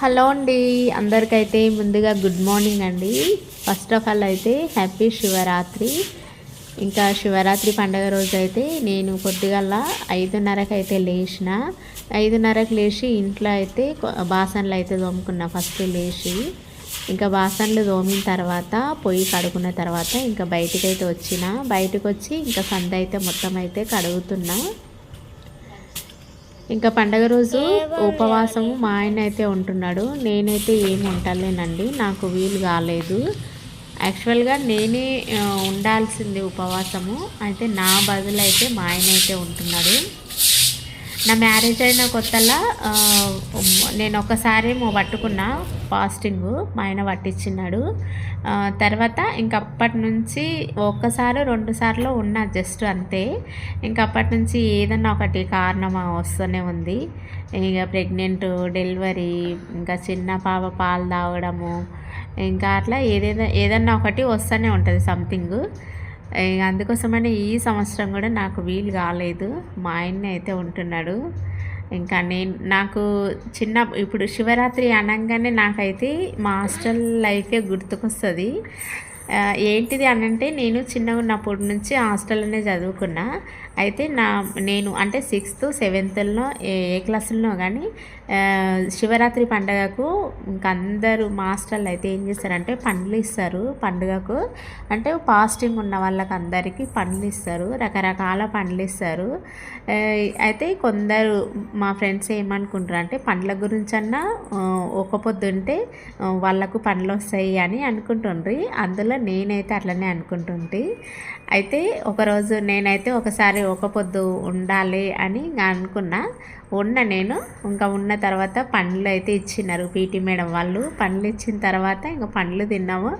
Hello అండి. అందరికైతే ముందుగా గుడ్ మార్నింగ్ అండి. ఫస్ట్ ఆఫ్ ఆల్ అయితే హ్యాపీ శివరాత్రి. ఇంకా శివరాత్రి పండగ రోజు అయితే నేను కొద్దిగల ఐదున్నరకు అయితే లేచిన ఐదున్నరకు లేచి ఇంట్లో అయితే బాసనలు అయితే తోముకున్నా. ఫస్ట్ లేచి ఇంకా బాసనలు తోమిన తర్వాత పొయ్యి కడుగున్న తర్వాత ఇంకా బయటికి అయితే వచ్చిన. బయటకు వచ్చి ఇంకా సంద అయితే మొత్తం అయితే కడుగుతున్నా. ఇంకా పండగ రోజు ఉపవాసము మా ఆయన అయితే ఉంటున్నాడు. నేనైతే ఏం ఉండలేనండి నాకు వీలు కాలేదు. యాక్చువల్గా నేనే ఉండాల్సింది ఉపవాసము. అయితే నా బదులు అయితే మా ఆయన అయితే ఉంటున్నాడు. నా మ్యారేజ్ అయిన కొత్తలా నేను ఒకసారి పట్టుకున్న ఫాస్టింగ్. మా ఆయన పట్టించినాడు తర్వాత ఇంక అప్పటి నుంచి ఒక్కసారి రెండు సార్లు ఉన్నా జస్ట్ అంతే. ఇంక అప్పటి నుంచి ఏదన్నా ఒకటి కారణం వస్తూనే ఉంది. ఇక ప్రెగ్నెంట్ డెలివరీ ఇంకా చిన్న పాప పాలు తాగడము ఇంకా అట్లా ఏదైనా ఏదన్నా ఒకటి వస్తూనే ఉంటుంది సంథింగ్ ఇక అందుకోసమని ఈ సంవత్సరం కూడా నాకు వీలు కాలేదు. మా ఆయన అయితే ఉంటున్నాడు. ఇంకా నేను నాకు చిన్న ఇప్పుడు శివరాత్రి అనగానే నాకైతే మా హాస్టల్ లైఫే గుర్తుకొస్తుంది. ఏంటిది అనంటే నేను చిన్నగా ఉన్నప్పటి నుంచి హాస్టల్లోనే చదువుకున్నా. అయితే నా నేను అంటే సిక్స్త్ సెవెంత్లో ఏ ఏ క్లాసుల్లో కానీ శివరాత్రి పండగకు ఇంకా అందరూ మాస్టర్లు అయితే ఏం చేస్తారంటే పండ్లు ఇస్తారు. పండుగకు అంటే పాస్టింగ్ ఉన్న వాళ్ళకి అందరికీ పండ్లు ఇస్తారు. రకరకాల పండ్లు ఇస్తారు. అయితే కొందరు మా ఫ్రెండ్స్ ఏమనుకుంటారు అంటే పండ్ల గురించి అన్నా ఒక పొద్దుంటే వాళ్ళకు పండ్లు వస్తాయి అని అనుకుంటుండ్రి. అందులో నేనైతే అట్లనే అనుకుంటుంటే. అయితే ఒకరోజు నేనైతే ఒకసారి ఒక పొద్దు ఉండాలి అని ఇంకా అనుకున్నా. ఉన్న నేను ఇంకా ఉన్న తర్వాత పండ్లు అయితే ఇచ్చినారు పీటీ మేడం వాళ్ళు. పండ్లు ఇచ్చిన తర్వాత ఇంకా పండ్లు తిన్నాము.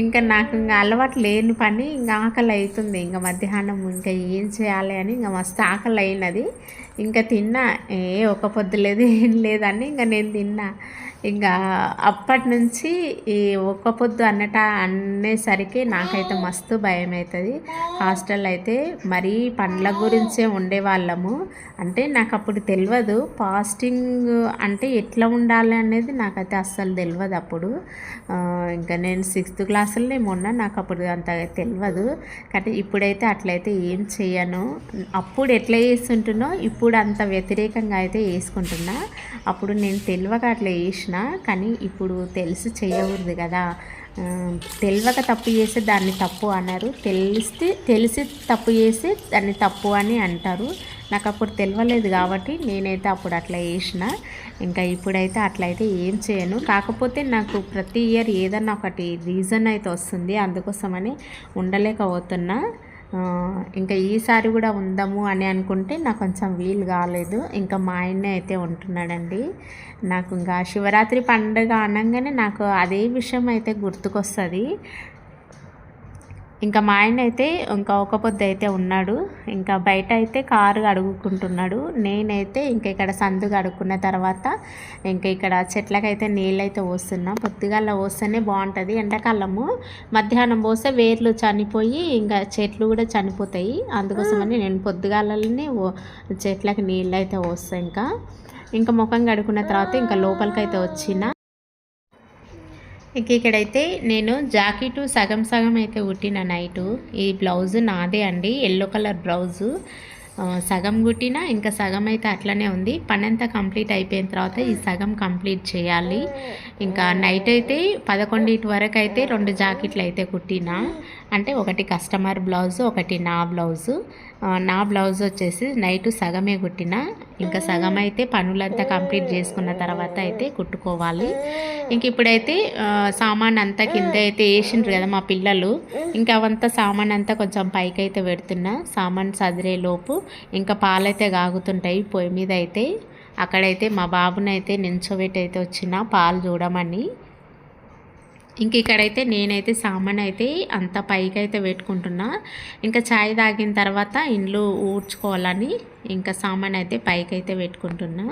ఇంకా నాకు ఇంకా అలవాటు లేని పని ఇంకా ఆకలి అవుతుంది ఇంకా మధ్యాహ్నం ఇంకా ఏం చేయాలి అని ఇంకా మస్తు ఆకలి అయినది. ఇంకా తిన్నా ఏ ఒక పొద్దు లేదు ఏం లేదని ఇంకా నేను తిన్నా. ఇంకా అప్పటి నుంచి ఈ ఒక్క పొద్దు అన్నట అనేసరికి నాకైతే మస్తు భయం అవుతుంది హాస్టల్ అయితే మరీ పండ్ల గురించే ఉండేవాళ్ళము. అంటే నాకు అప్పుడు తెలియదు ఫాస్టింగ్ అంటే ఎట్లా ఉండాలి అనేది నాకైతే అస్సలు తెలియదు అప్పుడు. ఇంకా నేను సిక్స్త్ క్లాసులనే మొన్న నాకు అప్పుడు అంత తెలియదు కానీ ఇప్పుడైతే అట్లయితే ఏం చేయను అప్పుడు ఎట్లా చేస్తుంటున్నో ఇప్పుడు అంత వ్యతిరేకంగా అయితే వేసుకుంటున్నా అప్పుడు నేను తెలియక అట్లా వేసిన కానీ ఇప్పుడు తెలిసి చేయకూడదు కదా. తెలియక తప్పు చేస్తే దాన్ని తప్పు అన్నారు. తెలిస్తే తెలిసి తప్పు చేస్తే దాన్ని తప్పు అని అంటారు. నాకు అప్పుడు తెలియలేదు కాబట్టి నేనైతే అప్పుడు అట్లా చేసిన. ఇంకా ఇప్పుడైతే అట్లయితే ఏం చేయను. కాకపోతే నాకు ప్రతి ఇయర్ ఏదన్నా ఒకటి రీజన్ అయితే వస్తుంది. అందుకోసమని ఉండలేకపోతున్నా. ఇంకా ఈసారి కూడా ఉందాము అని అనుకుంటే నాకు కొంచెం వీలు కాలేదు. ఇంకా మా ఆయన అయితే ఉంటున్నాడండి. నాకు ఇంకా శివరాత్రి పండుగ అనగానే నాకు అదే విషయం అయితే గుర్తుకొస్తుంది. ఇంకా మా ఆయన అయితే ఇంకా ఒక పొద్దు అయితే ఉన్నాడు. ఇంకా బయట అయితే కారు అడుగుకుంటున్నాడు. నేనైతే ఇంకా ఇక్కడ సందు కడుక్కున్న తర్వాత ఇంకా ఇక్కడ చెట్లకైతే నీళ్ళు అయితే పోస్తున్నా. పొద్దుగాల పోస్తేనే బాగుంటుంది. ఎండాకాలము మధ్యాహ్నం పోస్తే వేర్లు చనిపోయి ఇంకా చెట్లు కూడా చనిపోతాయి. అందుకోసమని నేను పొద్దుగాలనే చెట్లకి నీళ్ళు అయితే పోస్తాను ఇంకా. ఇంకా ముఖం కడుక్కున్న తర్వాత ఇంకా లోపలికైతే వచ్చిన. ఇక ఇక్కడైతే నేను జాకెట్ సగం సగం అయితే కుట్టిన నైటు. ఈ బ్లౌజ్ నాదే అండి ఎల్లో కలర్ బ్లౌజు. సగం కుట్టిన ఇంకా సగం అయితే అట్లనే ఉంది. పనంతా కంప్లీట్ అయిపోయిన తర్వాత ఈ సగం కంప్లీట్ చేయాలి. ఇంకా నైట్ అయితే పదకొండింటి వరకు అయితే రెండు జాకెట్లు అయితే కుట్టిన. అంటే ఒకటి కస్టమర్ బ్లౌజ్ ఒకటి నా బ్లౌజు. నా బ్లౌజ్ వచ్చేసి నైట్ సగమే కుట్టిన ఇంకా సగం అయితే పనులంతా కంప్లీట్ చేసుకున్న తర్వాత అయితే కుట్టుకోవాలి. ఇంక ఇప్పుడైతే సామాన్ అంతా కింద అయితే వేసిండ్రు కదా మా పిల్లలు ఇంకా అవంతా సామాన్ అంతా కొంచెం పైకి అయితే పెడుతున్నా. సామాన్ సదిరే లోపు ఇంకా పాలైతే కాగుతుంటాయి పొయ్యి మీద అయితే. అక్కడైతే మా బాబునైతే నించోబెట్టి అయితే వచ్చిన పాలు చూడమని. ఇంక ఇక్కడైతే నేనైతే సామాన్ అయితే అంత పైకి అయితే పెట్టుకుంటున్నా. ఇంకా చాయ్ తాగిన తర్వాత ఇండ్లు ఊడ్చుకోవాలని ఇంకా సామాన్ అయితే పైకి అయితే పెట్టుకుంటున్నా.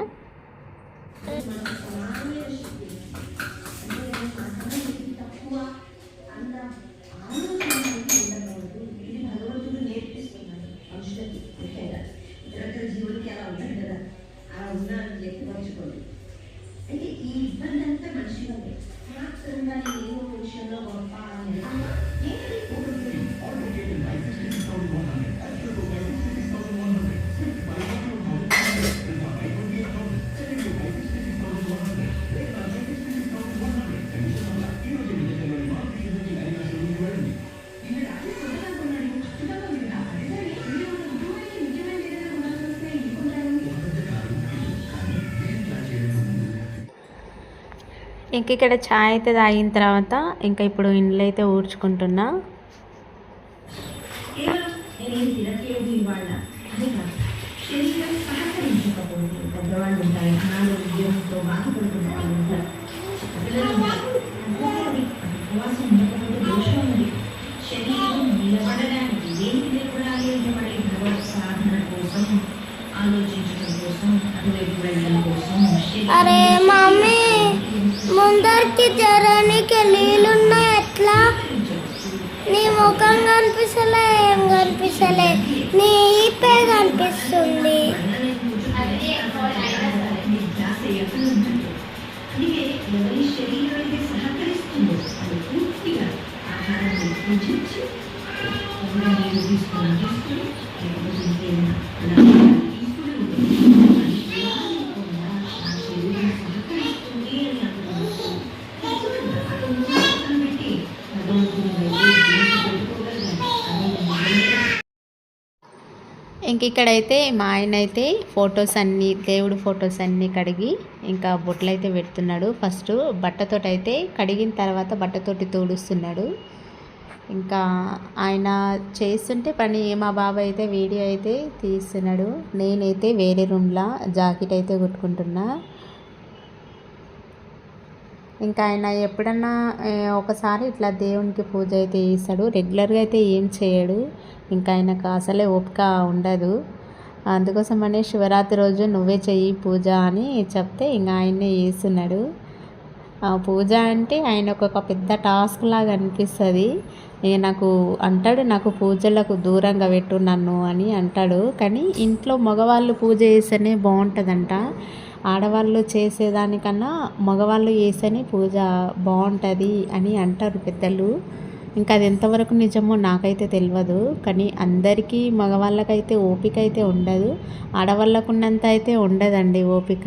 ఇంక ఇక్కడ ఛాయ్ అయితే తాగిన తర్వాత ఇంకా ఇప్పుడు ఇండ్లు అయితే ఊడ్చుకుంటున్నా. అరే జరానికి నీళ్ళున్నాయి ఎట్లా? నీ ముఖం కనిపిస్తలే ఏం కనిపిస్తలే? నీ ఈపే కనిపిస్తుంది. అందుకే ఇక్కడైతే మా ఆయన అయితే ఫొటోస్ అన్నీ దేవుడు ఫొటోస్ అన్నీ కడిగి ఇంకా బొట్లు అయితే పెడుతున్నాడు. ఫస్ట్ బట్టతోటి అయితే కడిగిన తర్వాత బట్టతోటి తోడుస్తున్నాడు. ఇంకా ఆయన చేస్తుంటే పని మా బాబాయ్ అయితే వీడియో అయితే తీస్తున్నాడు. నేనైతే వేరే రూమ్లో జాకెట్ అయితే కుట్టుకుంటున్నా. ఇంకా ఆయన ఎప్పుడన్నా ఒకసారి ఇట్లా దేవునికి పూజ అయితే చేస్తాడు. రెగ్యులర్గా అయితే ఏం చేయడు. ఇంకా ఆయనకు అసలే ఓపిక ఉండదు. అందుకోసమనే శివరాత్రి రోజు నువ్వే చెయ్యి పూజ అని చెప్తే ఇంకా ఆయన్నే చేస్తున్నాడు. పూజ అంటే ఆయన ఒక పెద్ద టాస్క్ లాగా అనిపిస్తుంది. నాకు అంటాడు నాకు పూజలకు దూరంగా పెట్టు నన్ను అని అంటాడు. కానీ ఇంట్లో మగవాళ్ళు పూజ చేస్తేనే బాగుంటుందంట. ఆడవాళ్ళు చేసేదానికన్నా మగవాళ్ళు చేస్తేనే పూజ బాగుంటుంది అని అంటారు పెద్దలు. ఇంకా అది ఎంతవరకు నిజమో నాకైతే తెలియదు కానీ అందరికీ మగవాళ్ళకైతే ఓపిక అయితే ఉండదు. ఆడవాళ్ళకు ఉన్నంత అయితే ఉండదండి ఓపిక.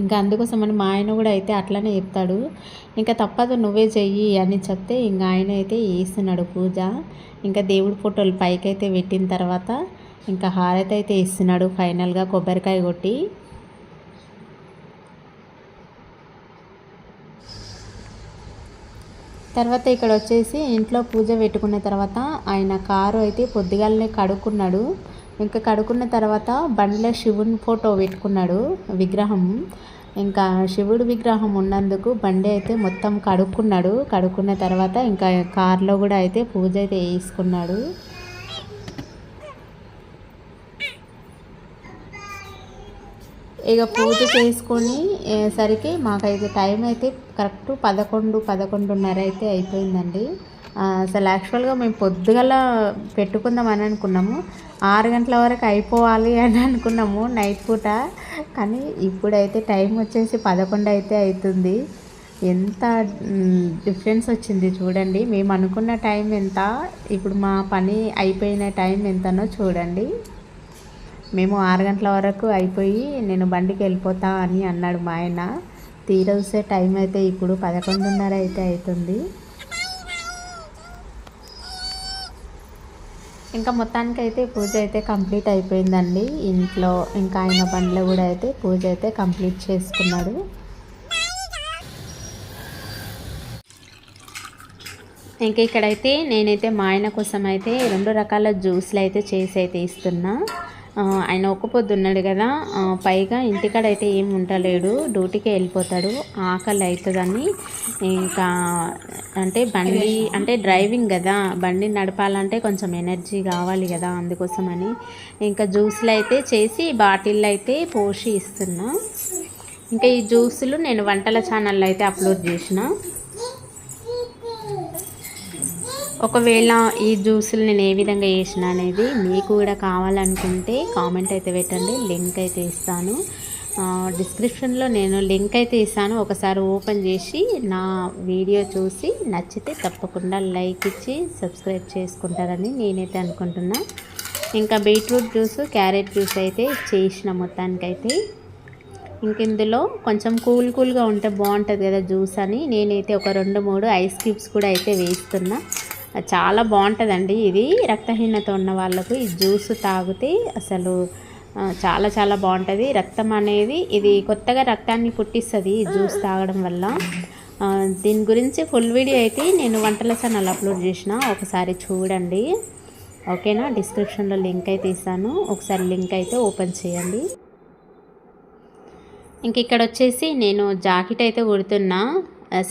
ఇంకా అందుకోసమని మా ఆయన కూడా అయితే అట్లనే చెప్తాడు. ఇంకా తప్పదు నువ్వే చెయ్యి అని చెప్తే ఇంకా ఆయన అయితే వేస్తున్నాడు పూజ. ఇంకా దేవుడి ఫోటోలు పైకి అయితే పెట్టిన తర్వాత ఇంకా హారతి అయితే ఇస్తున్నాడు ఫైనల్గా కొబ్బరికాయ కొట్టి. తర్వాత ఇక్కడ వచ్చేసి ఇంట్లో పూజ పెట్టుకున్న తర్వాత ఆయన కారు అయితే పొద్దుగాలనే కడుక్కున్నాడు. ఇంకా కడుక్కున్న తర్వాత బండిలో శివుని ఫోటో పెట్టుకున్నాడు విగ్రహం. ఇంకా శివుడు విగ్రహం ఉన్నందుకు బండి అయితే మొత్తం కడుక్కున్నాడు. కడుక్కున్న తర్వాత ఇంకా కార్లో కూడా అయితే పూజ అయితే వేసుకున్నాడు. ఇక పూజ చేసుకొని సరికి మాకైతే టైం అయితే కరెక్ట్ పదకొండు పదకొండున్నర అయితే అయిపోయిందండి. అసలు యాక్చువల్గా మేము పొద్దుగల పెట్టుకుందామని అనుకున్నాము. ఆరు గంటల వరకు అయిపోవాలి అని అనుకున్నాము నైట్ పూట. కానీ ఇప్పుడైతే టైం వచ్చేసి పదకొండు అయితే అవుతుంది ఎంత డిఫరెన్స్ వచ్చింది చూడండి. మేము అనుకున్న టైం ఎంత ఇప్పుడు మా పని అయిపోయిన టైం ఎంతనో చూడండి. మేము ఆరు గంటల వరకు అయిపోయి నేను బండికి వెళ్ళిపోతా అని అన్నాడు మా ఆయన. తీరా చూసే టైం అయితే ఇప్పుడు పదకొండున్నర అయితే అవుతుంది ఇంకా మొత్తానికి అయితే పూజ అయితే కంప్లీట్ అయిపోయిందండి. ఇంట్లో ఇంకా ఆయన బండ్లో కూడా అయితే పూజ అయితే కంప్లీట్ చేసుకున్నాడు. ఇంకా ఇక్కడైతే నేనైతే మా ఆయన కోసం అయితే రెండు రకాల జ్యూస్లు అయితే చేసి అయితే ఇస్తున్నా. ఆయన ఒక్క పొద్దున్నాడు కదా పైగా ఇంటికాడ అయితే ఏం ఉండలేడు డ్యూటీకి వెళ్ళిపోతాడు. ఆకలి అవుతుందని ఇంకా అంటే బండి అంటే డ్రైవింగ్ కదా. బండి నడపాలంటే కొంచెం ఎనర్జీ కావాలి కదా అందుకోసమని. ఇంకా జ్యూస్లు అయితే చేసి బాటిల్లో అయితే పోసి ఇస్తున్నా ఇంకా ఈ జ్యూసులు నేను వంటల ఛానల్లో అయితే అప్లోడ్ చేసిన. ఒకవేళ ఈ జ్యూసులు నేను ఏ విధంగా చేసిన అనేది మీకు కూడా కావాలనుకుంటే కామెంట్ అయితే పెట్టండి లింక్ అయితే ఇస్తాను. డిస్క్రిప్షన్లో నేను లింక్ అయితే ఇస్తాను. ఒకసారి ఓపెన్ చేసి నా వీడియో చూసి నచ్చితే తప్పకుండా లైక్ ఇచ్చి సబ్స్క్రైబ్ చేసుకుంటారని నేనైతే అనుకుంటున్నా. ఇంకా బీట్రూట్ జ్యూస్ క్యారెట్ జ్యూస్ అయితే చేసిన మొత్తానికైతే. ఇంక ఇందులో కొంచెం కూల్ కూల్గా ఉంటే బాగుంటుంది కదా జ్యూస్ అని. నేనైతే ఒక రెండు మూడు ఐస్ క్యూబ్స్ కూడా అయితే వేస్తున్నా. చాలా బాగుంటుందండి ఇది. రక్తహీనత ఉన్న వాళ్ళకు ఈ జ్యూస్ తాగితే అసలు చాలా చాలా బాగుంటుంది. రక్తం అనేది ఇది కొత్తగా రక్తాన్ని పుట్టిస్తుంది ఈ జ్యూస్ తాగడం వల్ల. దీని గురించి ఫుల్ వీడియో అయితే నేను వంటల ఛానల్ అప్లోడ్ చేసిన. ఒకసారి చూడండి. ఓకేనా? డిస్క్రిప్షన్లో లింక్ అయితే ఇస్తాను. ఒకసారి లింక్ అయితే ఓపెన్ చేయండి. ఇంక ఇక్కడ వచ్చేసి నేను జాకెట్ అయితే కుడుతున్నా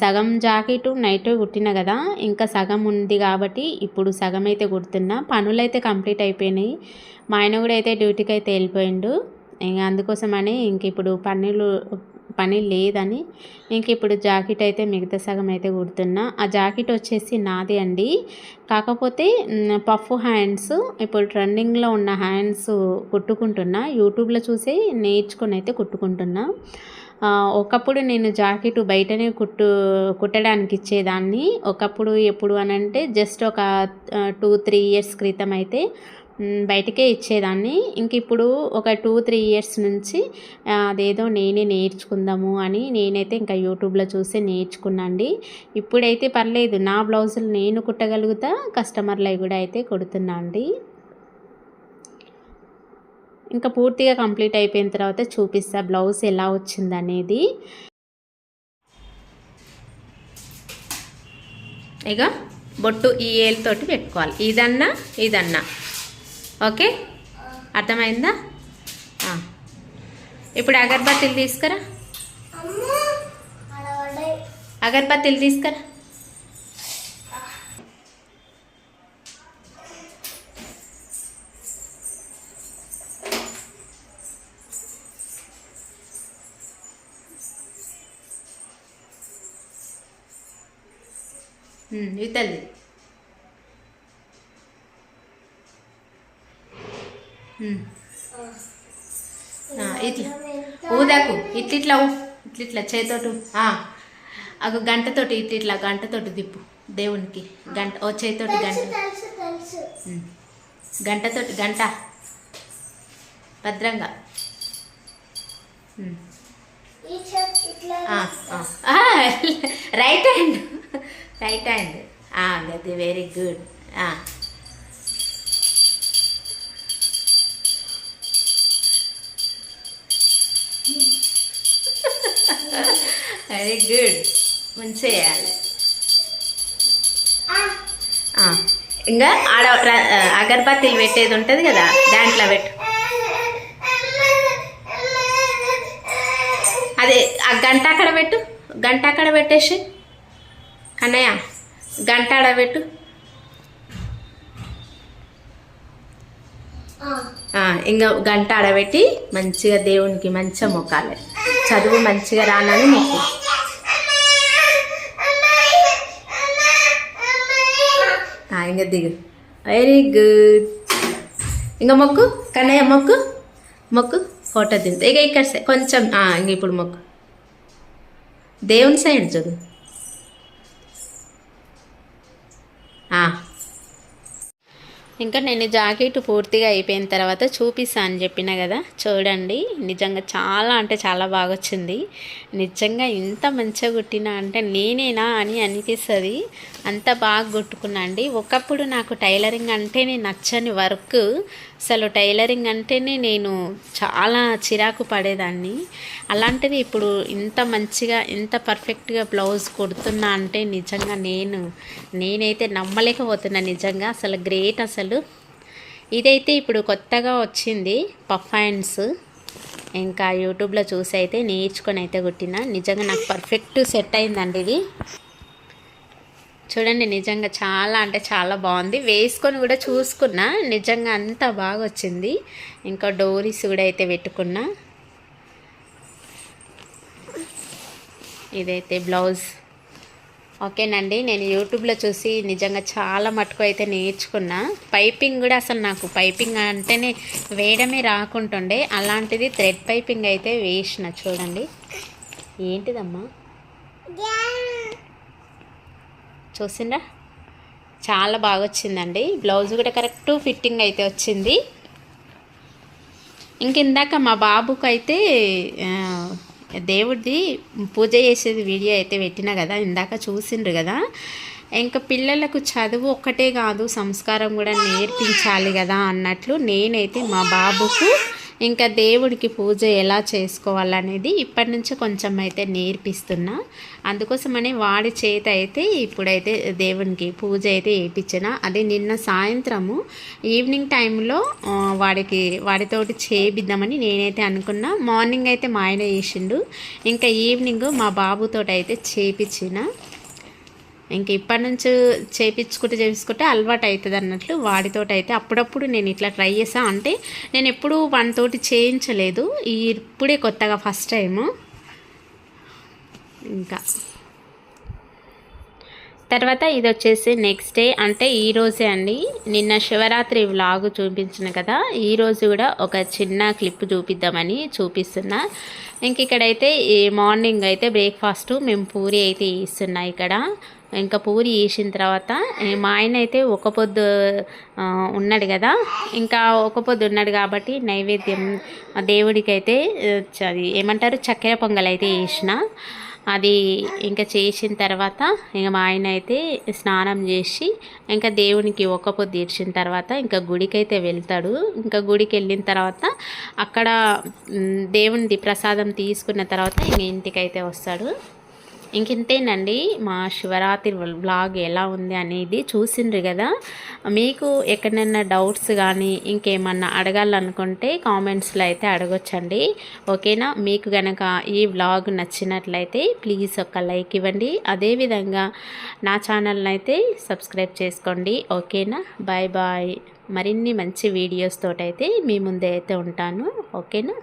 సగం జాకెట్ నైట్ కుట్టిన కదా ఇంకా సగం ఉంది కాబట్టి ఇప్పుడు సగం అయితే కుడుతున్నా. పనులు అయితే కంప్లీట్ అయిపోయినాయి. మా ఆయన కూడా అయితే డ్యూటీకి అయితే వెళ్ళిపోయిండు. ఇంకా అందుకోసమని ఇంక ఇప్పుడు పనులు పని లేదని ఇంక ఇప్పుడు జాకెట్ అయితే మిగతా సగం అయితే కుడుతున్నా. ఆ జాకెట్ వచ్చేసి నాది అండి. కాకపోతే పఫ్ హ్యాండ్స్ ఇప్పుడు ట్రెండింగ్లో ఉన్న హ్యాండ్స్ కుట్టుకుంటున్నా. యూట్యూబ్లో చూసి నేర్చుకొని అయితే కుట్టుకుంటున్నా. ఒకప్పుడు నేను జాకెట్ బయటనే కుట్టు కుట్టడానికి ఇచ్చేదాన్ని. ఒకప్పుడు ఎప్పుడు అని అంటే జస్ట్ ఒక టూ త్రీ ఇయర్స్ క్రితం అయితే బయటకే ఇచ్చేదాన్ని. ఇంక ఇప్పుడు ఒక టూ త్రీ ఇయర్స్ నుంచి అదేదో నేనే నేర్చుకుందాము అని నేనైతే ఇంకా యూట్యూబ్లో చూసి నేర్చుకున్నాండి. ఇప్పుడైతే పర్లేదు నా బ్లౌజులు నేను కుట్టగలుగుతా కస్టమర్లవి కూడా అయితే కుడుతున్నా అండి ఇంకా పూర్తిగా కంప్లీట్ అయిపోయిన తర్వాత చూపిస్తా. బ్లౌజ్ ఎలా వచ్చింది అనేది. ఇక బొట్టు ఈ ఏలుతోటి పెట్టుకోవాలి. ఇదన్నా ఇదన్నా. ఓకే? అర్థమైందా. ఇప్పుడు అగరబత్తీలు తీసుకురా. అగరబత్తీలు తీసుకురా. ఉమ్, ఇతల్లి ఉమ్. ఆ, ఇట్లా. ఊదాకు ఇట్లిట్లా ఊ ఇట్లిట్లా చేతోటి ఆ. ఒక గంటతోటి ఇట్లిట్లా గంటతోటి దిప్పు. దేవునికి గంట ఓ చేతోటి గంట. ఉమ్. గంటతోటి గంట. భద్రంగా. ఇట్లా. Right hand. రైట్ హ్యాండ్ అది వెరీ గుడ్. వెరీ గుడ్ మంచిగా చేయాలి ఆ, ఇంకా ఆడ అగరబత్తీలు పెట్టేది ఉంటుంది కదా దాంట్లో పెట్టు. అదే ఆ గంట అక్కడ పెట్టు. గంట అక్కడ పెట్టేసి అన్నయ్య గంట అడబెట్టు ఇంకా గంట ఆడబెట్టి మంచిగా దేవునికి మంచిగా మొక్కాలి. చదువు మంచిగా రానని మొక్కు. ఇంకా దిగు. వెరీ గుడ్ ఇంకా మొక్కు. కన్నయ్య మొక్కు. మొక్కు. ఫోటో దిగుతా ఇక ఇక్కడ సై- కొంచెం ఇంక ఇప్పుడు మొక్కు. దేవుని సైడ్ చదువు ఆ. ఇంకా నేను జాకెట్ పూర్తిగా అయిపోయిన తర్వాత చూపిస్తా అని చెప్పిన కదా చూడండి. నిజంగా చాలా అంటే చాలా బాగా వచ్చింది నిజంగా ఇంత మంచిగా కుట్టినా అంటే నేనేనా అని అనిపిస్తుంది. అంత బాగా కుట్టుకున్నా అండి. ఒకప్పుడు నాకు టైలరింగ్ అంటేనే నచ్చని వర్క్. అసలు టైలరింగ్ అంటేనే నేను చాలా చిరాకు పడేదాన్ని. అలాంటిది ఇప్పుడు ఇంత మంచిగా ఇంత పర్ఫెక్ట్గా బ్లౌజ్ కుడుతున్నా అంటే నిజంగా నేను నేనైతే నమ్మలేకపోతున్నా నిజంగా. అసలు గ్రేట్ అసలు. ఇదైతే ఇప్పుడు కొత్తగా వచ్చింది పఫ్ హ్యాండ్స్ ఇంకా యూట్యూబ్లో చూసి అయితే నేర్చుకొని అయితే కుట్టిన. నిజంగా నాకు పర్ఫెక్ట్ సెట్ అయిందండి ఇది. చూడండి నిజంగా చాలా అంటే చాలా బాగుంది. వేసుకొని కూడా చూసుకున్నా నిజంగా అంత బాగా వచ్చింది ఇంకా డోరీస్ కూడా అయితే పెట్టుకున్నా. ఇదైతే బ్లౌజ్. ఓకేనండి నేను యూట్యూబ్లో చూసి నిజంగా చాలా మటుకు అయితే నేర్చుకున్నా. పైపింగ్ కూడా అసలు నాకు పైపింగ్ అంటేనే వేయడమే రాకుంటుండే. అలాంటిది థ్రెడ్ పైపింగ్ అయితే వేసిన చూడండి. ఏంటిదమ్మా? చూసిండ్రా చాలా బాగా వచ్చిందండి. బ్లౌజ్ కూడా కరెక్ట్ ఫిట్టింగ్ అయితే వచ్చింది. ఇంక ఇందాక మా బాబుకు అయితే దేవుడిది పూజ చేసేది వీడియో అయితే పెట్టినా కదా ఇందాక చూసిండ్రు కదా. ఇంకా పిల్లలకు చదువు ఒక్కటే కాదు సంస్కారం కూడా నేర్పించాలి కదా అన్నట్లు నేనైతే మా బాబుకు ఇంకా దేవుడికి పూజ ఎలా చేసుకోవాలనేది ఇప్పటి నుంచి కొంచెం అయితే నేర్పిస్తున్నా. అందుకోసమని వాడి చేత అయితే ఇప్పుడైతే దేవునికి పూజ అయితే వేయించిన అదే నిన్న సాయంత్రము ఈవినింగ్ టైంలో వాడికి వాడితోటి చేపిద్దామని నేనైతే అనుకున్నా. మార్నింగ్ అయితే మా ఆయన చేసిండు. ఇంకా ఈవినింగ్ మా బాబుతో అయితే చేపించిన ఇంక ఇప్పటి నుంచి చేపించుకుంటే చేపించుకుంటే అలవాటు అవుతుంది అన్నట్లు వాడితోటి అయితే అప్పుడప్పుడు నేను ఇట్లా ట్రై చేసా అంటే నేను ఎప్పుడూ వానితోటి చేయించలేదు. ఇప్పుడే కొత్తగా ఫస్ట్ టైము. ఇంకా. తర్వాత ఇది వచ్చేసి నెక్స్ట్ డే. అంటే ఈరోజే అండి. నిన్న శివరాత్రి వ్లాగ్ చూపించిన కదా. ఈరోజు కూడా ఒక చిన్న క్లిప్ చూపిద్దామని చూపిస్తున్నా. ఇంక ఇక్కడైతే ఈ మార్నింగ్ అయితే బ్రేక్ఫాస్ట్ మేము పూరి అయితే ఇస్తున్నా ఇక్కడ. ఇంకా పూరి వేసిన తర్వాత మా ఆయన అయితే ఒక పొద్దు ఉన్నాడు కదా. ఇంకా ఒక పొద్దు ఉన్నాడు కాబట్టి నైవేద్యం దేవుడికి అయితే అది ఏమంటారు? చక్కెర పొంగల్ అయితే వేసిన అది ఇంకా చేసిన తర్వాత ఇంకా మా ఆయన అయితే స్నానం చేసి ఇంకా దేవునికి ఒక పొద్దు తీర్చిన తర్వాత ఇంకా గుడికి అయితే వెళ్తాడు. ఇంకా గుడికి వెళ్ళిన తర్వాత అక్కడ దేవునిది ప్రసాదం తీసుకున్న తర్వాత ఇంక ఇంటికి అయితే వస్తాడు. ఇంకింతేనండి? మా శివరాత్రి బ్లాగ్ ఎలా ఉంది అనేది చూసిండ్రు కదా. మీకు ఎక్కడైనా డౌట్స్ కానీ ఇంకేమన్నా అడగాలనుకుంటే కామెంట్స్లో అయితే అడగొచ్చండి. ఓకేనా? మీకు గనక ఈ వ్లాగ్ నచ్చినట్లయితే ప్లీజ్ ఒక లైక్ ఇవ్వండి. అదేవిధంగా నా ఛానల్ని అయితే సబ్స్క్రైబ్ చేసుకోండి. ఓకేనా? Bye bye. మరిన్ని మంచి వీడియోస్ తోటైతే మీ ముందే అయితే ఉంటాను. ఓకేనా?